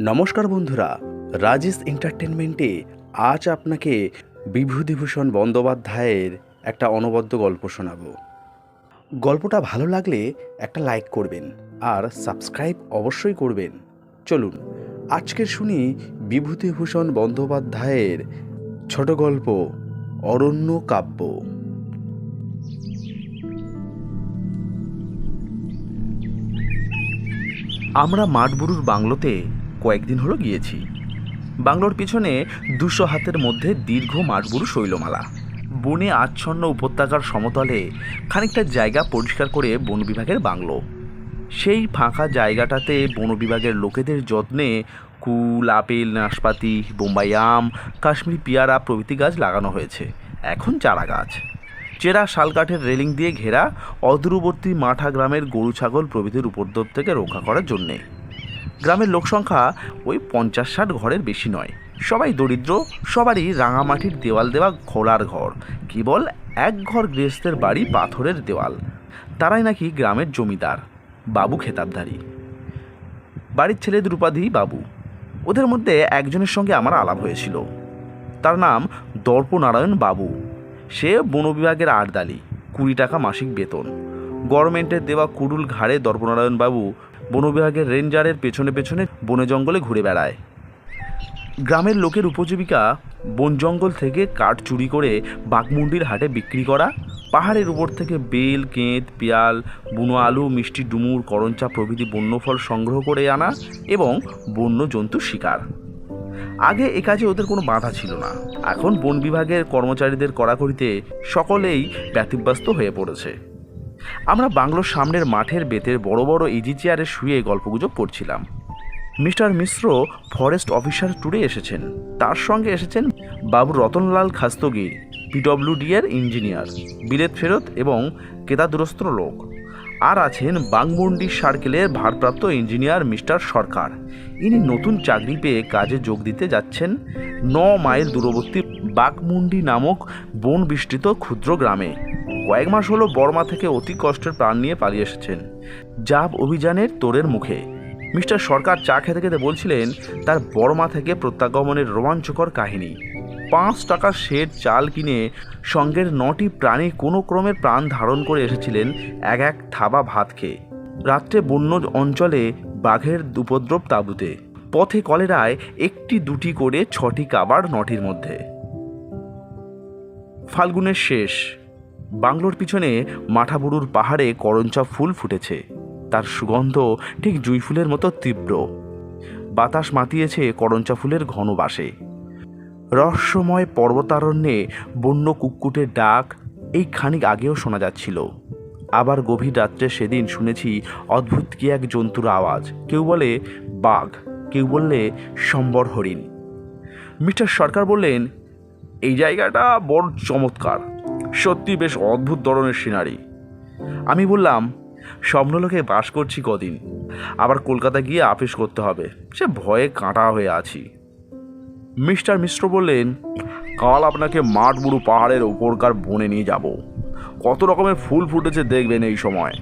নমস্কার বন্ধুরা, রাজেশ এন্টারটেনমেন্টে আজ আপনাকে বিভূতিভূষণ বন্দ্যোপাধ্যায়ের একটা অনবদ্য গল্প শোনাবো। গল্পটা ভালো লাগলে একটা লাইক করবেন আর সাবস্ক্রাইব অবশ্যই করবেন। চলুন, আজকের শুনি বিভূতিভূষণ বন্দ্যোপাধ্যায়ের ছোট গল্প, অরণ্য কাব্য। আমরা মাঠবুরুর বাংলোতে কয়েকদিন হলো গিয়েছি। বাংলোর পিছনে দুশো হাতের মধ্যে দীর্ঘ মাঠবুরু শৈলমালা। বনে আচ্ছন্ন উপত্যকার সমতলে খানিকটা জায়গা পরিষ্কার করে বন বিভাগের বাংলো। সেই ফাঁকা জায়গাটাতে বন বিভাগের লোকেদের যত্নে কুল, আপেল, নাশপাতি, বোম্বাই আম, কাশ্মীরি পেয়ারা প্রভৃতি গাছ লাগানো হয়েছে। এখন চারা গাছ। চেরা শালকাঠের রেলিং দিয়ে ঘেরা অদূরবর্তী মাঠা গ্রামের গরু, ছাগল প্রভৃতির উপদ্রব থেকে রক্ষা করার জন্যে। গ্রামের লোকসংখ্যা ওই পঞ্চাশ ষাট ঘরের বেশি নয়। সবাই দরিদ্র, সবারই রাঙামাটির দেওয়াল দেওয়া খোলার ঘর, কেবল এক ঘর গৃহস্থের বাড়ি পাথরের দেওয়াল। তারাই নাকি গ্রামের জমিদার, বাবু খেতাবধারী। বাড়ির ছেলেদের উপাধি বাবু। ওদের মধ্যে একজনের সঙ্গে আমার আলাপ হয়েছিল। তার নাম দর্পনারায়ণ বাবু। সে বন বিভাগের আড়দালি কুড়ি টাকা মাসিক বেতন। গভর্নমেন্টের দেওয়া কুড়ুল ঘাড়ে দর্পনারায়ণ বাবু বন বিভাগের রেঞ্জারের পেছনে পেছনে বনে জঙ্গলে ঘুরে বেড়ায়। গ্রামের লোকের উপজীবিকা বন জঙ্গল থেকে কাঠ চুরি করে বাঘমুন্ডির হাটে বিক্রি করা, পাহাড়ের উপর থেকে বেল কেঁত পেয়াল, বুনো আলু, মিষ্টি ডুমুর, করঞ্চা প্রভৃতি বন্যফল সংগ্রহ করে আনা এবং বন্য জন্তু শিকার। আগে এ কাজে ওদের কোনো বাধা ছিল না। এখন বন বিভাগের কর্মচারীদের কড়াকড়িতে সকলেই ব্যতিব্যস্ত হয়ে পড়েছে। আমরা বাংলোর সামনের মাঠের বেতের বড় বড় ইজি চেয়ারে শুয়ে গল্পগুজব করছিলাম। মিস্টার মিশ্র ফরেস্ট অফিসার ট্যুরে এসেছেন। তার সঙ্গে এসেছেন বাবু রতনলাল খাস্তগির পিডব্লিউডি এর ইঞ্জিনিয়ার, বিলেত ফেরত এবং কেদাদুরস্ত লোক। আর আছেন বাংমুন্ডি সার্কেলের ভারপ্রাপ্ত ইঞ্জিনিয়ার মিস্টার সরকার। ইনি নতুন চাকরি পেয়ে কাজে যোগ দিতে যাচ্ছেন ন মাইল দূরবর্তী বাঘমুন্ডি নামক বন বিস্তৃত ক্ষুদ্র গ্রামে। কয়েক মাস হলো বর্মা থেকে অতি কষ্টের প্রাণ নিয়ে পালিয়ে এসেছেন। জাব অভিযানের তোরের মুখে। মিস্টার সরকার চা খেতে খেতে বলছিলেন, তার বর্মা থেকে প্রত্যাগমনের রোমাঞ্চকর কাহিনী। পাঁচ টাকার শেড চাল কিনে সঙ্গের নটি প্রাণী কোনো ক্রমে প্রাণ ধারণ করে এসেছিলেন এক এক থাবা ভাত খেয়ে। রাত্রে বন্য অঞ্চলে বাঘের উপদ্রব তাঁবুতে। পথে কলেরায় একটি দুটি করে ছটি কাবার নটির মধ্যে। ফাল্গুনের শেষ। বাংলোর পিছনে মাঠাবুরুর পাহাড়ে করঞ্চা ফুল ফুটেছে। তার সুগন্ধ ঠিক জুই ফুলের মতো তীব্র। বাতাস মাতিয়েছে করঞ্চা ফুলের ঘন বাসে। রহস্যময় পর্বতারণ্যে বন্য কুক্কুটের ডাক এই খানিক আগেও শোনা যাচ্ছিল। আবার গভীর রাত্রে সেদিন শুনেছি অদ্ভুত কি এক জন্তুর আওয়াজ। কেউ বলে, বাঘ। কেউ বললে, সম্বর হরিণ। মিস্টার সরকার বললেন, এই জায়গাটা বড় চমৎকার। সত্যি বেশ অদ্ভুত ধরনের সিনারি। আমি বললাম, স্বপ্নলোকে বাস করছি কদিন, আবার কলকাতা গিয়ে আপিস করতে হবে, সে ভয়ে কাঁটা হয়ে আছি। মিস্টার মিশ্র বললেন, কাল আপনাকে মাঠবুড়ু পাহাড়ের ওপরকার বনে নিয়ে যাব। কত রকমের ফুল ফুটেছে দেখবেন এই সময়।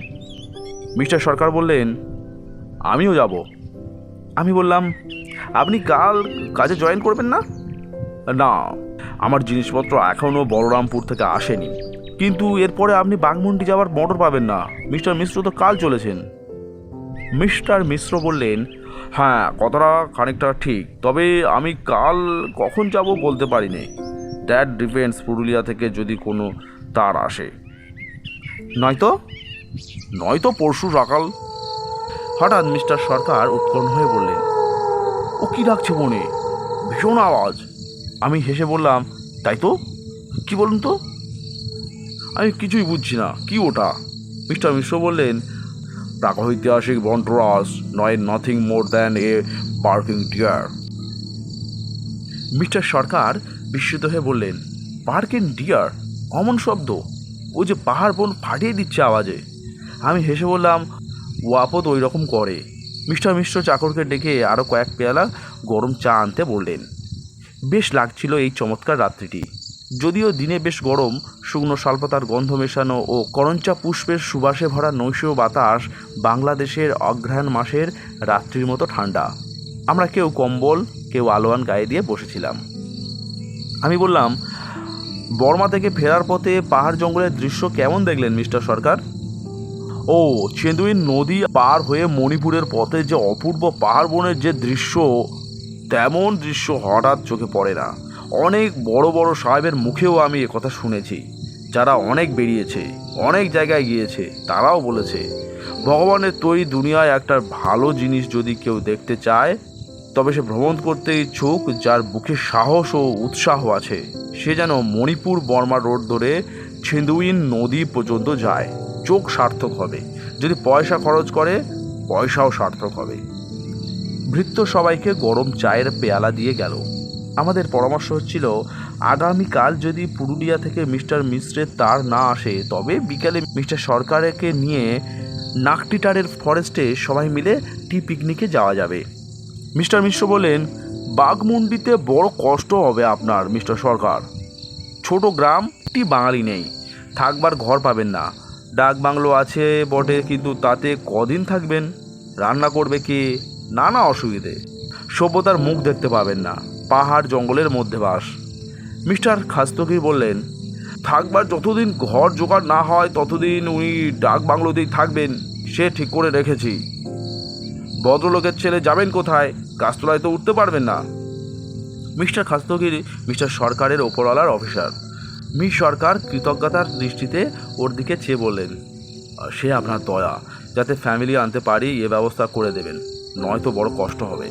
মিস্টার সরকার বললেন, আমিও যাব। আমি বললাম, আপনি কাল কাজে জয়েন করবেন না? না, আমার জিনিসপত্র এখনও বলরামপুর থেকে আসেনি। কিন্তু এরপরে আপনি বাঘমুন্ডি যাওয়ার মোটর পাবেন না। মিস্টার মিশ্র তো কাল চলেছেন। মিস্টার মিশ্র বললেন হ্যাঁ কথাটা খানিকটা ঠিক। তবে আমি কাল কখন যাব বলতে পারিনি। দ্যাট ডিপেন্ডস পুরুলিয়া থেকে যদি কোনো তার আসে। নয়তো? নয়তো পরশু সকাল। হঠাৎ মিস্টার সরকার উৎপন্ন হয়ে বললেন, ও কি ডাকছে মনে? ভীষণ আওয়াজ। আমি হেসে বললাম, তাই তো? কি বলুন তো? আমি কিছুই বুঝছি না। কি ওটা? মিস্টার মিশ্র বললেন, প্রাগৈতিহাসিক বন্টরাস নয় nothing more than a parking dear mister Sarkar বিস্মিত হয়ে বললেন পার্কিং ডিয়ার অমন শব্দ। ও যে পাহাড় বন ফাটিয়ে দিচ্ছে আওয়াজে। আমি হেসে বললাম ও আপদ ওই রকম করে। মিস্টার মিশ্র চাকরকে ডেকে আরও কয়েক পেয়ালা গরম চা আনতে বললেন। বেশ লাগছিল এই চমৎকার রাত্রিটি। যদিও দিনে বেশ গরম, শুকনো শালপাতার গন্ধ মেশানো ও করঞ্চা পুষ্পের সুবাসে ভরা নৈশ বাতাস বাংলাদেশের অঘ্রাণ মাসের রাত্রির মতো ঠান্ডা। আমরা কেউ কম্বল, কেউ আলোয়ান গায়ে দিয়ে বসেছিলাম। আমি বললাম, বর্মা থেকে ফেরার পথে পাহাড় জঙ্গলের দৃশ্য কেমন দেখলেন, মিস্টার সরকার? ও চেন্দুইন নদী পার হয়ে মণিপুরের পথে যে অপূর্ব পাহাড় বনের যে দৃশ্য তেমন দৃশ্য হঠাৎ চোখে পড়ে না। অনেক বড় বড় সাহেবের মুখেও আমি কথা শুনেছি। যারা অনেক বেরিয়েছে, অনেক জায়গায় গিয়েছে, তারাও বলেছে, ভগবানের তৈরি দুনিয়ায় একটা ভালো জিনিস যদি কেউ দেখতে চায়, তবে সে ভ্রমণ করতে ইচ্ছুক, যার বুকে সাহস ও উৎসাহ আছে। সে যেন মণিপুর বর্মা রোড ধরে ছিন্দুইন নদী পর্যন্ত যায়। চোখ সার্থক হবে। যদি পয়সা খরচ করে, পয়সাও সার্থক হবে। ভৃত্য সবাইকে গরম চায়ের পেয়ালা দিয়ে গেল। আমাদের পরামর্শ হচ্ছিল, আগামীকাল যদি পুরুলিয়া থেকে মিস্টার মিশ্রের তার না আসে, তবে বিকালে মিস্টার সরকারকে নিয়ে নাকটিটারের ফরেস্টে সবাই মিলে টি পিকনিকে যাওয়া যাবে। মিস্টার মিশ্র বললেন, বাঘমুন্ডিতে বড় কষ্ট হবে আপনার, মিস্টার সরকার। ছোট গ্রাম, একটি বাঙালি নেই। থাকবার ঘর পাবেন না। ডাক বাংলো আছে বটে, কিন্তু তাতে কদিন থাকবেন? রান্না করবে কে? নানা অসুবিধে। সভ্যতার মুখ দেখতে পাবেন না, পাহাড় জঙ্গলের মধ্যে বাস। মিস্টার খাস্তগির বললেন, থাকবার যতদিন ঘর জোগাড় না হয়, ততদিন উনি ডাক বাংলোতেই থাকবেন, সে ঠিক করে রেখেছি। ভদ্রলোকের ছেলে যাবেন কোথায়? গাছতলায় তো উঠতে পারবেন না। মিস্টার খাস্তগির, মিস্টার সরকারের ওপরওয়ালার অফিসার। মি সরকার কৃতজ্ঞতার দৃষ্টিতে ওর দিকে চেয়ে বললেন, সে আপনার দয়া, যাতে ফ্যামিলি আনতে পারি, এ ব্যবস্থা করে দেবেন। নয়তো বড় কষ্ট হবে।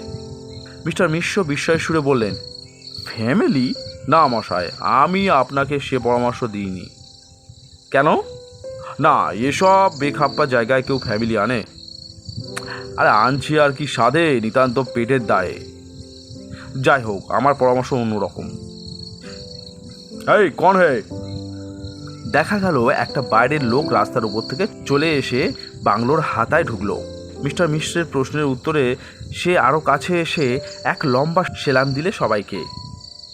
মিস্টার মিশ্র বিস্ময়ের সুরে বললেন, ফ্যামিলি? না মশায় আমি আপনাকে সে পরামর্শ দিইনি। কেন? না, এসব বেখাপ্পা জায়গায় কেউ ফ্যামিলি আনে। আরে আনছি আর কি সাধে নিতান্ত পেটের দায়ে। যাই হোক, আমার পরামর্শ অন্যরকম। এই, কন হে? দেখা গেল, একটা বাইরের লোক রাস্তার উপর থেকে চলে এসে বাংলোর হাতায় ঢুকলো। মিস্টার মিশ্রের প্রশ্নের উত্তরে সে আরও কাছে এসে এক লম্বা সেলাম দিলে সবাইকে।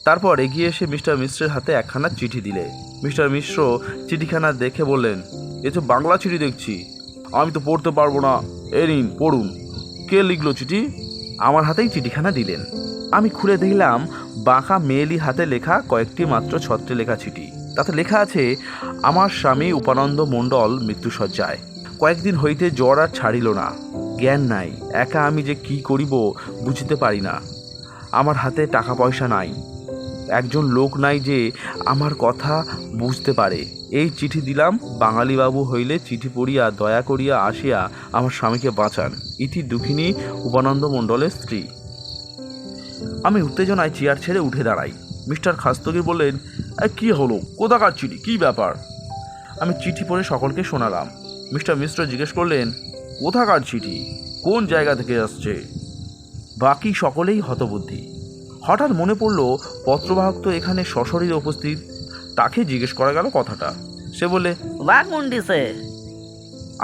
তারপর এগিয়ে এসে মিস্টার মিশ্রের হাতে একখানা চিঠি দিলে। মিস্টার মিশ্র চিঠিখানা দেখে বললেন, এ তো বাংলা চিঠি দেখছি। আমি তো পড়তে পারব না। এ নিন, পড়ুন। কে লিখলো চিঠি? আমার হাতেই চিঠিখানা দিলেন। আমি খুলে দেখলাম বাঁকা মেয়েলি হাতে লেখা কয়েকটি মাত্র ছত্রে লেখা চিঠি। তাতে লেখা আছে, আমার স্বামী উপানন্দ মণ্ডল মৃত্যুসজ্জায়। কয়েকদিন হইতে জ্বর আর ছাড়িল না। জ্ঞান নাই একা আমি যে কি করিব বুঝতে পারি না। আমার হাতে টাকা পয়সা নাই। একজন লোক নাই যে আমার কথা বুঝতে পারে। এই চিঠি দিলাম বাঙালিবাবু হইলে চিঠি পড়িয়া দয়া করিয়া আসিয়া আমার স্বামীকে বাঁচান। ইতি দুঃখিনী উপানন্দ মণ্ডলের স্ত্রী। আমি উত্তেজনায় চেয়ার ছেড়ে উঠে দাঁড়াই। মিস্টার খাস্তগির বললেন "এ, কি হলো? কোথাকার চিঠি? কি ব্যাপার? আমি চিঠি পড়ে সকলকে শোনালাম। মিস্টার মিশ্র জিজ্ঞেস করলেন কোথাকার চিঠি কোন জায়গা থেকে আসছে বাকি সকলেই হতবুদ্ধি হঠাৎ মনে পড়ল পত্রবাহক তো এখানে সশরীরে উপস্থিত তাকে জিজ্ঞেস করা গেল কথাটা সে বলে वाघमुंडी से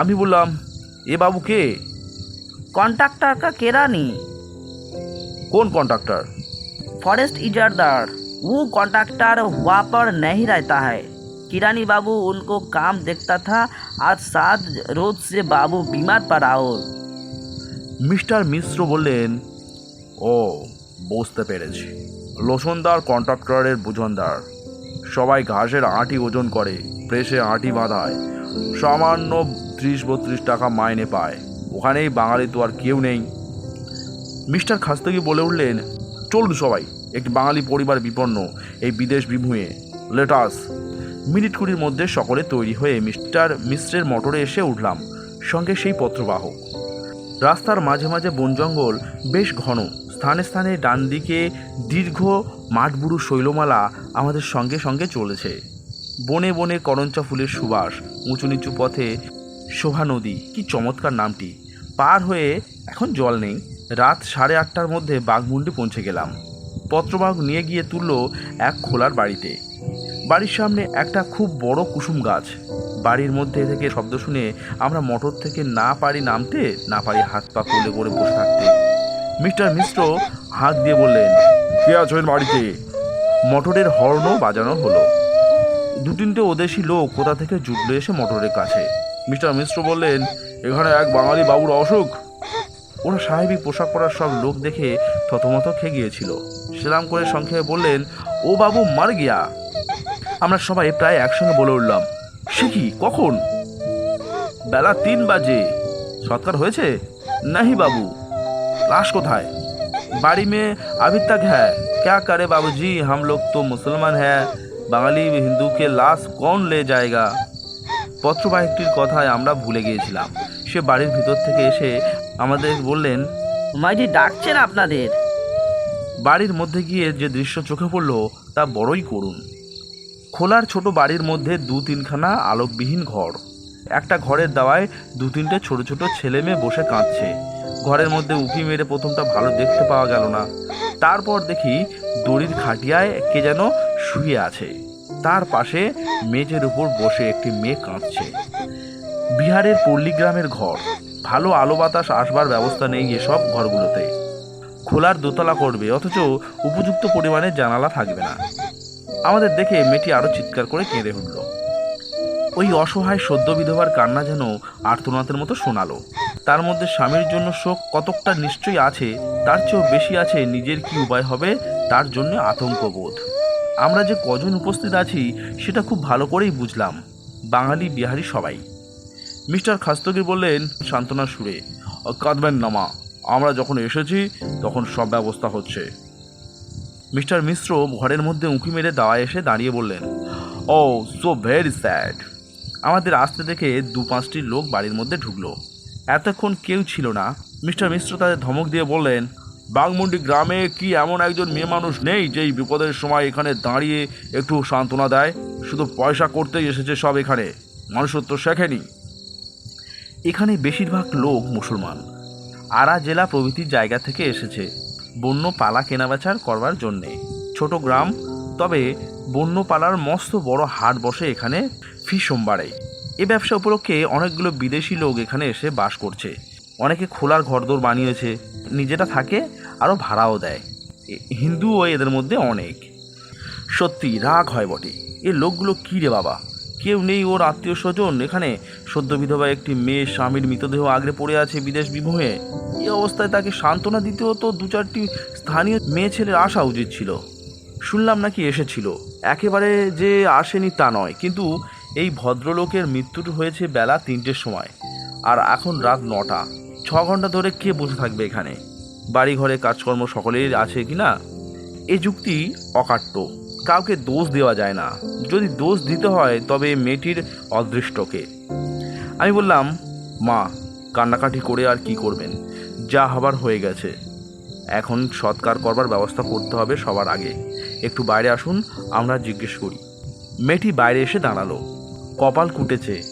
আমি বললাম এ বাবু কে कॉन्ट्रैक्टर का केरानी কোন কন্ট্রাক্টর फॉरेस्ट इजारदार वो कॉन्ट्रैक्टर वहाँ पर नहीं रहता है किरानी बाबू उनको काम देखता था आज सात रोज से बाबू बीमार पड़ा हो মিস্টার মিশ্র বললেন ও বুঝতে পেরেছি লোসনদার কন্ট্রাক্টরের বুঝনদার সবাই ঘাসের আঁটি ওজন করে প্রেসে আঁটি বাঁধায় সামান্য ত্রিশ বত্রিশ টাকা মাইনে পায় ওখানেই বাঙালি তো আর কেউ নেই মিস্টার খাস্তগি বলে উঠলেন চলুন সবাই একটি বাঙালি পরিবার বিপন্ন এই বিদেশ বিভুঁয়ে লেটাস মিনিট কুড়ির মধ্যে সকলে তৈরি হয়ে মিস্টার মিশ্রের মোটরে এসে উঠলাম, সঙ্গে সেই পত্রবাহক। রাস্তার মাঝে মাঝে বন জঙ্গল বেশ ঘন। স্থানে স্থানে ডান দিকে দীর্ঘ মাঠবুড়ু শৈলমালা আমাদের সঙ্গে সঙ্গে চলেছে। বনে বনে করঞ্চা ফুলের সুবাস, উঁচু নিচু পথে শোভা নদী, কি চমৎকার নামটি। পার হয়ে এখন জল নেই। রাত সাড়ে আটটার মধ্যে বাঘমুন্ডি পৌঁছে গেলাম। পত্রবাহক নিয়ে গিয়ে তুলল এক খোলার বাড়িতে। বাড়ির সামনে একটা খুব বড় কুসুম গাছ। বাড়ির মধ্যে থেকে শব্দ শুনে আমরা মোটর থেকে না পারি নামতে, না পারি হাত পা কোলে করে বসে থাকতে। মিস্টার মিশ্র হাত দিয়ে বললেন, কে আছেন বাড়িতে? মোটরের হর্নও বাজানো হলো। দু তিনটে ওদেশি লোক কোথা থেকে জুটলো এসে মোটরের কাছে। মিস্টার মিশ্র বললেন, এখানে এক বাঙালি বাবুর অসুখ। ওরা স্বাভাবিক পোশাক পরার সব লোক দেখে থতমত খেয়ে গিয়েছিল। সেলাম করে সংক্ষেপে বললেন, ও বাবু মার গিয়া। আমরা সবাই প্রায় একসঙ্গে বলে উঠলাম সে কি কখন বেলা তিন বাজে সৎকার হয়েছে নাহি বাবু লাশ কোথায় बाड़ी में अभी तक है क्या करे बाबूजी हम लोग तो मुसलमान हैं বাঙালি হিন্দু কে লাশ কোন লে জায়গা পত্রবাহকটির কথায় আমরা ভুলে গিয়েছিলাম সে বাড়ির ভিতর থেকে এসে আমাদের বললেন মাইজি ডাকছেন আপনাদের বাড়ির মধ্যে গিয়ে যে দৃশ্য চোখে পড়লো তা বড়ই করুণ খোলার ছোট বাড়ির মধ্যে দু তিনখানা আলোকবিহীন ঘর। একটা ঘরের দাওয়ায় দু তিনটে ছোট ছোট ছেলে মেয়ে বসে কাঁদছে। ঘরের মধ্যে উঁকি মেরে প্রথমটা ভালো দেখতে পাওয়া গেল না। তারপর দেখি দড়ির খাটিয়ায় কে যেন শুয়ে আছে। তার পাশে মেঝের উপর বসে একটি মেয়ে কাঁদছে। বিহারের পল্লী গ্রামের ঘর। ভালো আলো বাতাস আসবার ব্যবস্থা নেই এসব ঘরগুলোতে। খোলার দোতলা করবে, অথচ উপযুক্ত পরিমাণে জানালা থাকবে না। আমাদের দেখে মেয়েটি আরও চিৎকার করে কেঁদে উঠল। ওই অসহায় সদ্য বিধবার কান্না যেন আর্তনাথের মতো শোনালো। তার মধ্যে স্বামীর জন্য শোক কতকটা নিশ্চয়ই আছে, তার চেয়েও বেশি আছে নিজের কি উপায় হবে, তার জন্য আতঙ্কবোধ। আমরা যে কজন উপস্থিত আছি, সেটা খুব ভালো করেই বুঝলাম। বাঙালি বিহারি সবাই। মিস্টার খাস্তগির বললেন সান্ত্বনা সুরে, কাঁদবেন না মা। আমরা যখন এসেছি, তখন সব ব্যবস্থা হচ্ছে। মিস্টার মিশ্র ঘরের মধ্যে উঁকি মেরে দাওয়ায় এসে দাঁড়িয়ে বললেন, ও সো ভেরি স্যাড আমাদের আসতে দেখে দু পাঁচটি লোক বাড়ির মধ্যে ঢুকলো। এতক্ষণ কেউ ছিল না। মিস্টার মিশ্র তাদের ধমক দিয়ে বললেন বাগমুন্ডি গ্রামে কি এমন একজন মেয়ে মানুষ নেই যেই বিপদের সময় এখানে দাঁড়িয়ে একটু সান্ত্বনা দেয়? শুধু পয়সা করতেই এসেছে সব এখানে। মানুষত্ব শেখেনি। এখানে বেশিরভাগ লোক মুসলমান। আরা জেলা প্রভৃতির জায়গা থেকে এসেছে। বন্য পালা কেনাবেচার করবার জন্যে। ছোট গ্রাম, তবে বন্য পালার মস্ত বড় হাট বসে এখানে ফি সোমবারে। এ ব্যবসা উপলক্ষে অনেকগুলো বিদেশি লোক এখানে এসে বাস করছে। অনেকে খোলার ঘরদোর বানিয়েছে, নিজেটা থাকে, আরও ভাড়াও দেয়। হিন্দুও এদের মধ্যে অনেক। সত্যি রাগ হয় বটে, এ লোকগুলো কী রে বাবা? কেউ নেই ওর আত্মীয় স্বজন। এখানে সদ্য বিধবা একটি মেয়ে স্বামীর মৃতদেহ আগড়ে পড়ে আছে বিদেশ বিমোহে। এই অবস্থায় তাকে সান্ত্বনা দিতেও তো দু চারটি স্থানীয় মেয়ে ছেলের আসা উচিত ছিল। শুনলাম নাকি এসেছিল। একেবারে যে আসেনি তা নয়, কিন্তু এই ভদ্রলোকের মৃত্যুটি হয়েছে বেলা তিনটের সময়। আর এখন রাত নটা। ছ ঘণ্টা ধরে কে বসে থাকবে এখানে? বাড়ি ঘরে কাজকর্ম সকলের আছে কি না এ যুক্তি অকাট্য। কাউকে দোষ দেওয়া যায় না। যদি দোষ দিতে হয়, তবে মেয়েটির অদৃষ্টকে। আমি বললাম, মা, কান্নাকাটি করে আর কি করবেন? যা হবার হয়ে গেছে। এখন সৎকার করবার ব্যবস্থা করতে হবে সবার আগে। একটু বাইরে আসুন, আমরা জিজ্ঞেস করি। মেয়েটি বাইরে এসে দাঁড়াল। কপাল কুটেছে।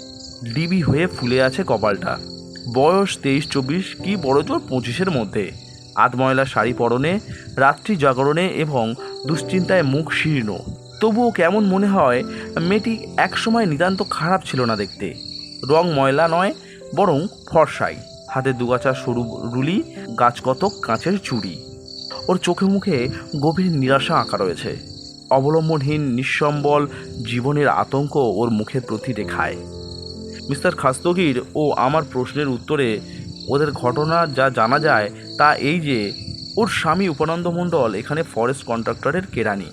ডিবি হয়ে ফুলে আছে কপালটা। বয়স তেইশ চব্বিশ, কি বড় জোর পঁচিশের মধ্যে। আধময়লা শাড়ি পরনে, রাত্রি জাগরণে এবং দুশ্চিন্তায় মুখ শীর্ণ। তবুও কেমন মনে হয়, মেয়েটি একসময় নিতান্ত খারাপ ছিল না দেখতে। রং ময়লা নয়, বরং ফর্সাই। হাতে দুগাছা সরু রুলি, গাছকতক কাঁচের চুড়ি। ওর চোখে মুখে গভীর নিরাশা আঁকা রয়েছে। অবলম্বনহীন, নিঃসম্বল জীবনের আতঙ্ক ওর মুখের প্রতি দেখায়। মিস্টার খাস্তগির ও আমার প্রশ্নের উত্তরে ওদের ঘটনা যা জানা যায় তা এই যে, ওর স্বামী উপানন্দ মণ্ডল এখানে ফরেস্ট কন্ট্রাক্টরের কেরানি।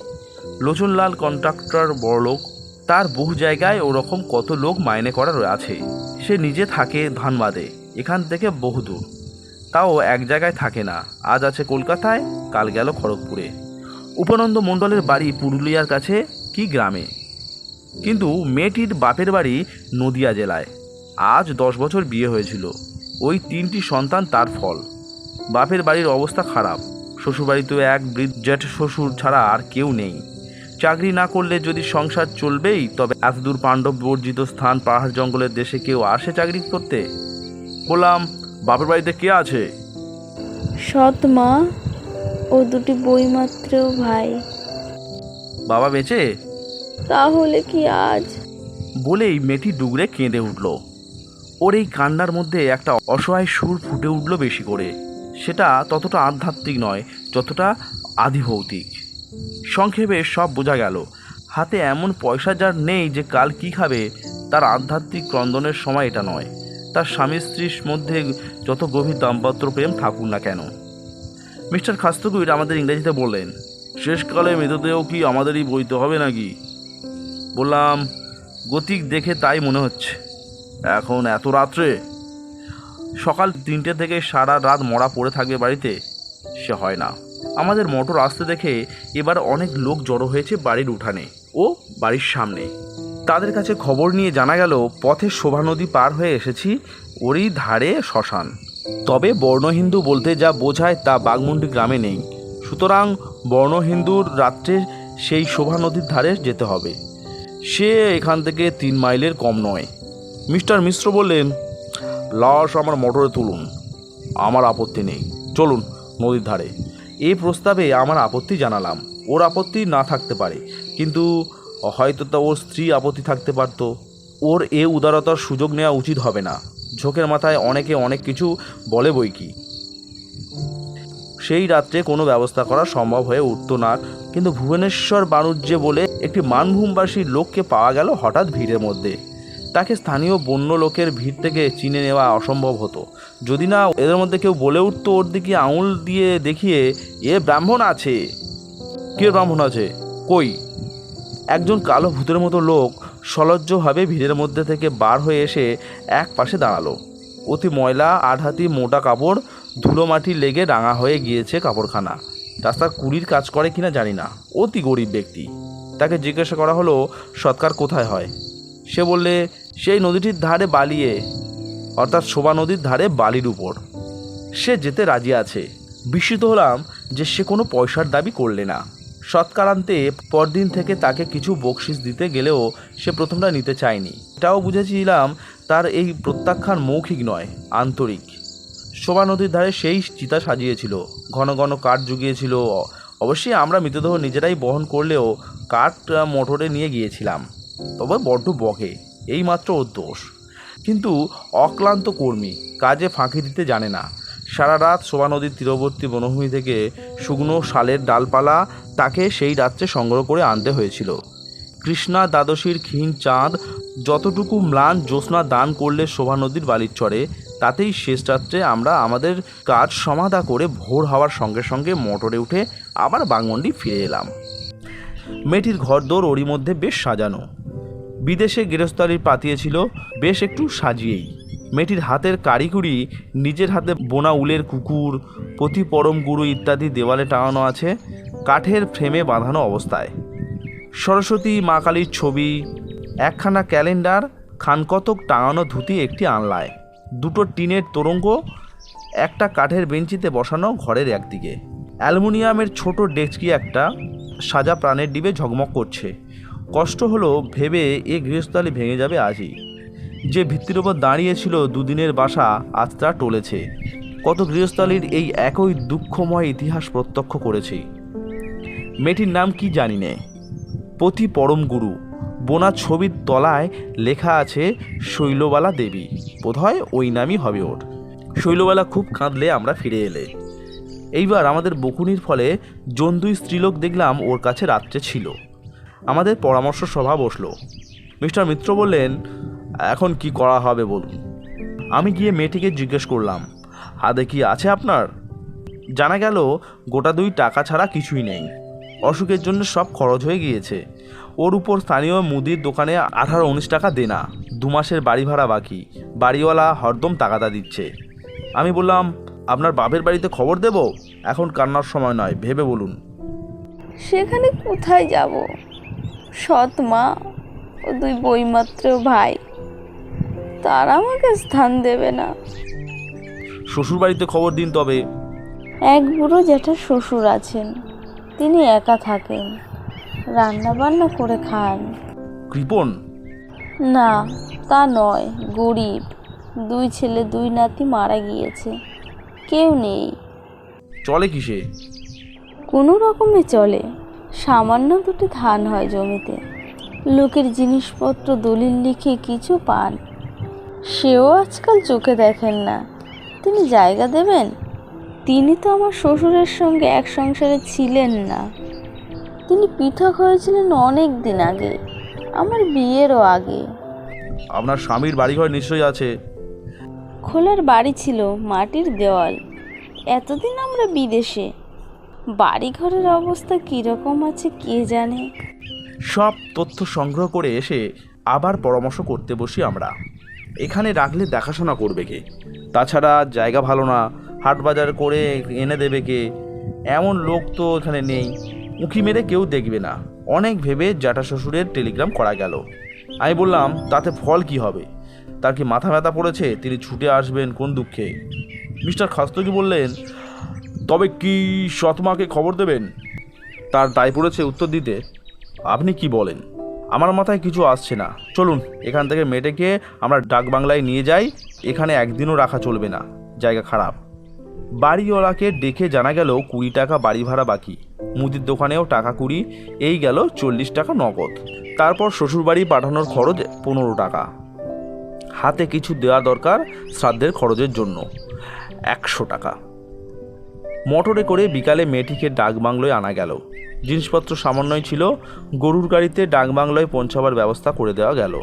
লোচনলাল কন্ট্রাক্টর বড়লোক, তার বহু জায়গায় ওরকম কত লোক মাইনে করার আছে। সে নিজে থাকে ধানবাদে, এখান থেকে বহুদূর তাও এক জায়গায় থাকে না, আজ আছে কলকাতায়, কাল গেল খড়গপুরে। উপানন্দ মণ্ডলের বাড়ি পুরুলিয়ার কাছে, কি গ্রামে? কিন্তু মেয়েটির বাপের বাড়ি নদিয়া জেলায়। আজ দশ বছর বিয়ে হয়েছিল। ওই তিনটি সন্তান তার ফল। বাপের বাড়ির অবস্থা খারাপ। শ্বশুরবাড়িতেও এক বৃদ্ধ জ্যাঠ শ্বশুর ছাড়া আর কেউ নেই। চাকরি না করলে যদি সংসার চলবেই তবে এতদূর পাণ্ডব বর্জিত স্থান পাহাড় জঙ্গলের দেশে কেউ আসে চাকরি করতে? বললাম বাপের বাড়িতে কে আছে? সৎ মা ও দুটি বইমাত্র ভাই। বাবা বেঁচে? তাহলে কি আজ? বলেই মেয়েটি ডুগরে কেঁদে উঠল। ওর এই কান্নার মধ্যে একটা অসহায় সুর ফুটে উঠল বেশি করে। সেটা ততটা আধ্যাত্মিক নয়, যতটা আধিভৌতিক। সংক্ষেপে সব বোঝা গেল। হাতে এমন পয়সা যার নেই যে কাল কি খাবে, তার আধ্যাত্মিক ক্রন্দনের সময় এটা নয়। তার স্বামী স্ত্রীর মধ্যে যত গভীর দাম্পত্য প্রেম থাকুক না কেন। মিস্টার খাস্তকুইর আমাদের ইংরেজিতে বললেন শেষকালে মৃতদেহ কি আমাদেরই বইতে হবে নাকি? বললাম, গতিক দেখে তাই মনে হচ্ছে। এখন এত রাত্রে? সকাল তিনটে থেকে সারা রাত মরা পড়ে থাকবে বাড়িতে? সে হয় না। আমাদের মোটর আসতে দেখে এবার অনেক লোক জড়ো হয়েছে বাড়ির উঠানে ও বাড়ির সামনে। তাদের কাছে খবর নিয়ে জানা গেল, পথে শোভা নদী পার হয়ে এসেছি ওরই ধারে শ্মশান। তবে বর্ণহিন্দু বলতে যা বোঝায় তা বাগমুন্ডি গ্রামে নেই। সুতরাং বর্ণহিন্দুর রাত্রে সেই শোভা নদীর ধারে যেতে হবে। সে এখান থেকে তিন মাইলের কম নয়। মিস্টার মিশ্র বললেন, লাশ আমার মোটরে তুলুন, আমার আপত্তি নেই। চলুন নদীর ধারে। এই প্রস্তাবে আমার আপত্তি জানালাম। ওর আপত্তি না থাকতে পারে, কিন্তু হয়তো তা ওর স্ত্রী আপত্তি থাকতে পারতো। ওর এ উদারতার সুযোগ নেওয়া উচিত হবে না। ঝোঁকের মাথায় অনেকে অনেক কিছু বলে বই কি। সেই রাত্রে কোনো ব্যবস্থা করা সম্ভব হয়ে উঠতো না, কিন্তু ভুবনেশ্বর বাণুজ্যে বলে একটি মানভূমবাসী লোককে পাওয়া গেল হঠাৎ ভিড়ের মধ্যে। তাকে স্থানীয় বন্য লোকের ভিড় থেকে চিনে নেওয়া অসম্ভব হতো। যদি না এদের মধ্যে কেউ বলে উঠতো, ওর দিকে আঙুল দিয়ে দেখিয়ে, এ ব্রাহ্মণ আছে। কে ব্রাহ্মণ আছে? কই? একজন কালো ভূতের মতো লোক সলজ্জভাবে ভিড়ের মধ্যে থেকে বার হয়ে এসে এক পাশে দাঁড়াল। অতি ময়লা আঢাতি মোটা কাপড়, ধুলো মাটি লেগে রাঙা হয়ে গিয়েছে কাপড়খানা। রাস্তার কুড়ির কাজ করে কিনা জানি না। অতি গরিব ব্যক্তি। তাকে জিজ্ঞাসা করা হলো, সৎকার কোথায় হয়? সে বললে, সেই নদীটির ধারে বালিয়ে অর্থাৎ শোভা নদীর ধারে বালির উপর। সে যেতে রাজি আছে। বিস্মিত হলাম যে সে কোনো পয়সার দাবি করলে না। সৎকারান্তে পরদিন থেকে তাকে কিছু বকশিস দিতে গেলেও সে প্রথমটা নিতে চায়নি। এটাও বুঝেছিলাম তার এই প্রত্যাখ্যান মৌখিক নয়, আন্তরিক। শোভা নদীর ধারে সেই চিতা সাজিয়েছিল। ঘন ঘন কাঠ জুগিয়েছিল। অবশ্যই আমরা মৃতদেহ নিজেরাই বহন করলেও কাঠ মোটরে নিয়ে গিয়েছিলাম। তবে বড্ড বকে এই মাত্র ওর দোষ। কিন্তু অক্লান্ত কর্মী, কাজে ফাঁকি দিতে জানে না। সারা রাত শোভা নদীর তীরবর্তী বনভূমি থেকে শুকনো শালের ডালপালা তাকে সেই রাত্রে সংগ্রহ করে আনতে হয়েছিল। কৃষ্ণা দ্বাদশীর ক্ষীণ চাঁদ যতটুকু ম্লান জ্যোৎস্না দান করলে শোভা নদীর বালির চড়ে তাতেই শেষ রাত্রে আমরা আমাদের কাজ সমাধা করে ভোর হওয়ার সঙ্গে সঙ্গে মোটরে উঠে আবার বাগমন্ডি ফিরে এলাম। মেয়েটির ঘরদোর ওরই মধ্যে বেশ সাজানো। বিদেশে গৃহস্থালির পাতিয়েছিল, বেশ একটু সাজিয়েই। মেয়েটির হাতের কারিকুরি নিজের হাতে বোনা উলের কুকুর পতি পরম গুরু ইত্যাদি দেওয়ালে টাঙানো আছে, কাঠের ফ্রেমে বাঁধানো অবস্থায়। সরস্বতী, মা কালীর ছবি, একখানা ক্যালেন্ডার, খানকতক টাঙানো ধুতি একটি আনলায়। দুটো টিনের তোরঙ্গ, একটা কাঠের বেঞ্চিতে বসানো ঘরের একদিকে। অ্যালুমিনিয়ামের ছোট ডেচকি একটা সাজা প্রাণের ডিবে ঝকমক করছে। কষ্ট হলো ভেবে এ গৃহস্থালি ভেঙে যাবে আজই। যে ভিত্তির ওপর দাঁড়িয়েছিল দুদিনের বাসা, আজ তা টলেছে। কত গৃহস্থালির এই একই দুঃখময় ইতিহাস প্রত্যক্ষ করেছি। মেয়েটির নাম কি জানি নে? পতি পরম গুরু। বোনা ছবির তলায় লেখা আছে, শৈলবালা দেবী। বোধহয় ওই নামই হবে ওর। শৈলবালা খুব কাঁদলে আমরা ফিরে এলে। এইবার আমাদের বকুনির ফলে জন্দুই স্ত্রীলোক দেখলাম ওর কাছে রাত্রে ছিল। আমাদের পরামর্শ সভা বসল। মিস্টার মিত্র বললেন, এখন কি করা হবে বলুন। আমি গিয়ে মেয়েটিকে জিজ্ঞেস করলাম, হাতে কি আছে আপনার? জানা গেল, গোটা দুই টাকা ছাড়া কিছুই নেই। অসুখের জন্য সব খরচ হয়ে গিয়েছে। ওর উপর স্থানীয় মুদির দোকানে আঠারো উনিশ টাকা দেনা, দু মাসের বাড়ি ভাড়া বাকি, বাড়িওয়ালা হরদম টাকাটা দিচ্ছে। আমি বললাম, আপনার বাপের বাড়িতে খবর দেব? এখন কান্নার সময় নয়, ভেবে বলুন। সেখানে কোথায় যাব? সৎ মা ও দুই বইমাত্র ভাই তারা আমাকে স্থান দেবে না। শ্বশুর বাড়িতে খবর দিন তবে। এক বুড়ো জ্যাঠা শ্বশুর আছেন তিনি একা থাকেন রান্না বান্না করে খান। কৃপণ না তা নয় গরিব। দুই ছেলে দুই নাতি মারা গিয়েছে কেউ নেই। চলে কিসে? কোনো রকমে চলে। সামান্য দুটি ধান হয় জমিতে। লোকের জিনিসপত্র দলিল লিখে কিছু পান। সেও আজকাল চোখে দেখেন না। তিনি জায়গা দেবেন? তিনি তো আমার শ্বশুরের সঙ্গে এক সংসারে ছিলেন না। তিনি পৃথক হয়েছিলেন অনেক দিন আগে আমার বিয়েরও আগে। আপনার স্বামীর বাড়িঘর নিশ্চয়ই আছে। খোলার বাড়ি ছিল মাটির দেওয়াল। এতদিন আমরা বিদেশে। বাড়ি ঘরের অবস্থা কীরকম আছে কে জানে? সব তথ্য সংগ্রহ করে এসে আবার পরামর্শ করতে বসি আমরা। এখানে রাখলে দেখাশোনা করবে কে? তাছাড়া জায়গা ভালো না, হাট বাজার করে এনে দেবে কে? এমন লোক তো এখানে নেই, উঁকি মেরে কেউ দেখবে না। অনেক ভেবে জ্যাঠা শ্বশুরের টেলিগ্রাম করা গেল। আমি বললাম, তাতে ফল কি হবে? তার কি মাথা ব্যথা পড়েছে? তিনি ছুটে আসবেন কোন দুঃখে? মিস্টার খাস্তকি বললেন তবে কি সৎমাকে খবর দেবেন? তার দায় পড়েছে উত্তর দিতে। আপনি কি বলেন? আমার মাথায় কিছু আসছে না। চলুন, এখান থেকে মেয়েটাকে আমরা ডাক বাংলায় নিয়ে যাই। এখানে একদিনও রাখা চলবে না। জায়গা খারাপ। বাড়িওয়ালাকে ডেকে জানা গেল কুড়ি টাকা বাড়ি ভাড়া বাকি। মুদির দোকানেও টাকা কুড়ি, এই গেল চল্লিশ টাকা নগদ। তারপর শ্বশুরবাড়ি পাঠানোর খরচ পনেরো টাকা। হাতে কিছু দেওয়া দরকার শ্রাদ্ধের খরচের জন্য। একশো টাকা। মোটরে করে বিকালে মেয়েটিকে ডাকবাংলোয় আনা গেল। জিনিসপত্র সামান্যই ছিল, গরুর গাড়িতে ডাকবাংলোয় পৌঁছাবার ব্যবস্থা করে দেওয়া গেল।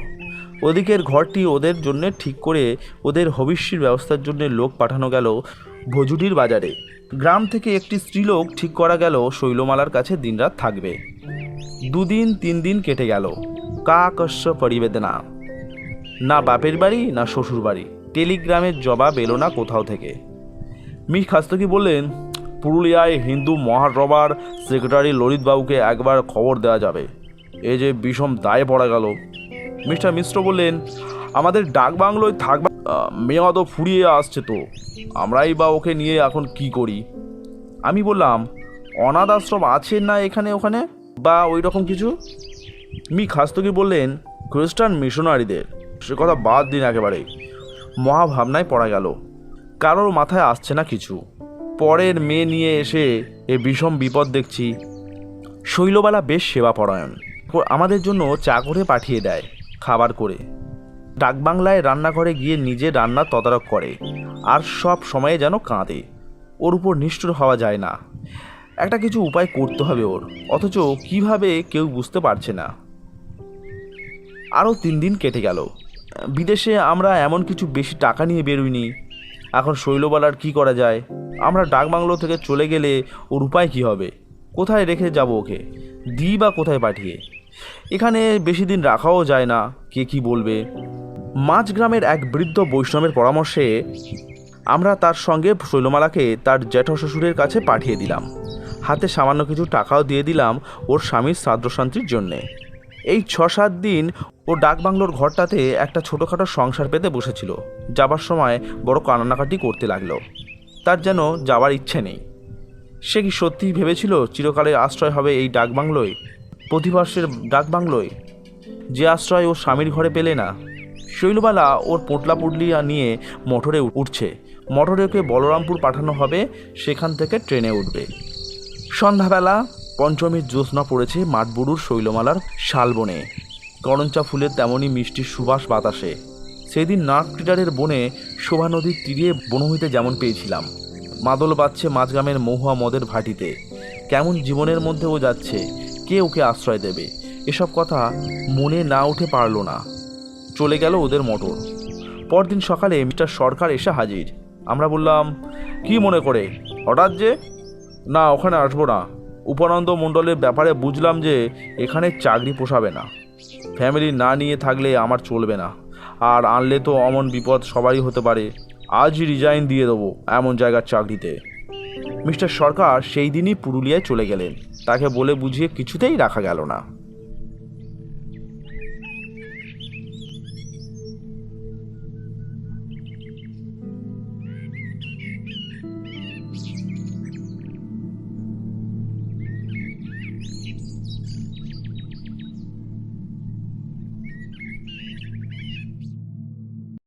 ওদিকের ঘরটি ওদের জন্য ঠিক করে ওদের ভবিষ্যের ব্যবস্থার জন্য লোক পাঠানো গেল ভজুটির বাজারে। গ্রাম থেকে একটি স্ত্রীলোক ঠিক করা গেল শৈলমালার কাছে দিনরাত থাকবে। দুদিন, তিন দিন কেটে গেল। কা কশ্য পরিবেদনা। না বাপের বাড়ি, না শ্বশুর বাড়ি টেলিগ্রামের জবাব এলো না কোথাও থেকে। মিস খাস্তকি বললেন পুরুলিয়ায় হিন্দু মহাসভার সেক্রেটারি ললিতবাবুকে একবার খবর দেওয়া যাবে। এই যে বিষম দায়ে পড়া গেল। মিস্টার মিশ্র বললেন আমাদের ডাক বাংলোয় থাকবা আহ, মেয়া তো ফুরিয়ে আসছে তো। আমরাই বা ওকে নিয়ে এখন কি করি? আমি বললাম অনাথ আশ্রম আছে না এখানে ওখানে? বা ওই রকম কিছু? মি খাস্তকি বললেন খ্রিস্টান মিশনারিদের সে কথা বাদ দিন একেবারে। মহাভাবনায় পড়া গেল। কারোর মাথায় আসছে না কিছু। পরের মেয়ে নিয়ে এসে এ বিষম বিপদ দেখছি। শৈলবালা বেশ সেবাপরায়ণ। আমাদের জন্য চা করে পাঠিয়ে দেয়, খাবার করে। ডাকবাংলায় রান্নাঘরে গিয়ে নিজে রান্নার তদারক করে, আর সব সময়ে যেন কাঁদে। ওর উপর নিষ্ঠুর হওয়া যায় না। একটা কিছু উপায় করতে হবে ওর, অথচ কীভাবে কেউ বুঝতে পারছে না। আরও তিন দিন কেটে গেল। বিদেশে আমরা এমন কিছু বেশি টাকা নিয়ে বেরোইনি। এখন শৈলবালার কি করা যায়? আমরা ডাকবাংলো থেকে চলে গেলে ওর উপায় কি হবে? কোথায় রেখে যাব ওকে? দিই বা কোথায় পাঠিয়ে? এখানে বেশি দিন রাখাও যায় না, কে কি বলবে? মাঝগ্রামের এক বৃদ্ধ বৈষ্ণবের পরামর্শে আমরা তার সঙ্গে শৈলমালাকে তার জ্যাঠ শ্বশুরের কাছে পাঠিয়ে দিলাম। হাতে সামান্য কিছু টাকাও দিয়ে দিলাম ওর স্বামীর শ্রাদ্ধশান্তির জন্যে। এই ছ সাত দিন ও ডাকবাংলোর ঘরটাতে একটা ছোটোখাটো সংসার পেতে বসেছিল। যাবার সময় বড় কান্নাকাটি করতে লাগল। তার যেন যাওয়ার ইচ্ছে নেই। সে কি সত্যিই ভেবেছিল চিরকালের আশ্রয় হবে এই ডাকবাংলোয়? প্রতিবর্ষের ডাকবাংলোয়? যে আশ্রয় ও স্বামীর ঘরে পেলে না? শৈলবালা ওর পোটলা পুটলি নিয়ে মোটরে উঠছে। মোটরে ওকে বলরামপুর পাঠানো হবে, সেখান থেকে ট্রেনে উঠবে। সন্ধ্যাবেলা পঞ্চমীর জ্যোৎস্না পড়েছে মাঠবুড়ুর শৈলমালার শালবনে। করঞ্চা ফুলের তেমনই মিষ্টি সুবাস বাতাসে। সেদিন নাট ক্রিডারের বনে শোভা নদীর তীরে বনভূমিতে যেমন পেয়েছিলাম। মাদল বাজছে মাঝগ্রামের মহুয়া মদের ভাটিতে। কেমন জীবনের মধ্যে ও যাচ্ছে, কে ওকে আশ্রয় দেবে? এসব কথা মনে না উঠে পারল না। চলে গেল ওদের মোটর। পরদিন সকালে মিস্টার সরকার এসে হাজির। আমরা বললাম, কি মনে করে? হঠাৎ যে? না, ওখানে আসব না। উপানন্দ মণ্ডলের ব্যাপারে বুঝলাম যে এখানে চাকরি পোষাবে না। ফ্যামিলি না নিয়ে থাকলে আমার চলবে না। আর আনলে তো অমন বিপদ সবারই হতে পারে। আজই রিজাইন দিয়ে দেবো এমন জায়গার চাকরিতে। মিস্টার সরকার সেই দিনই পুরুলিয়ায় চলে গেলেন। তাকে বলে বুঝিয়ে কিছুতেই রাখা গেল না।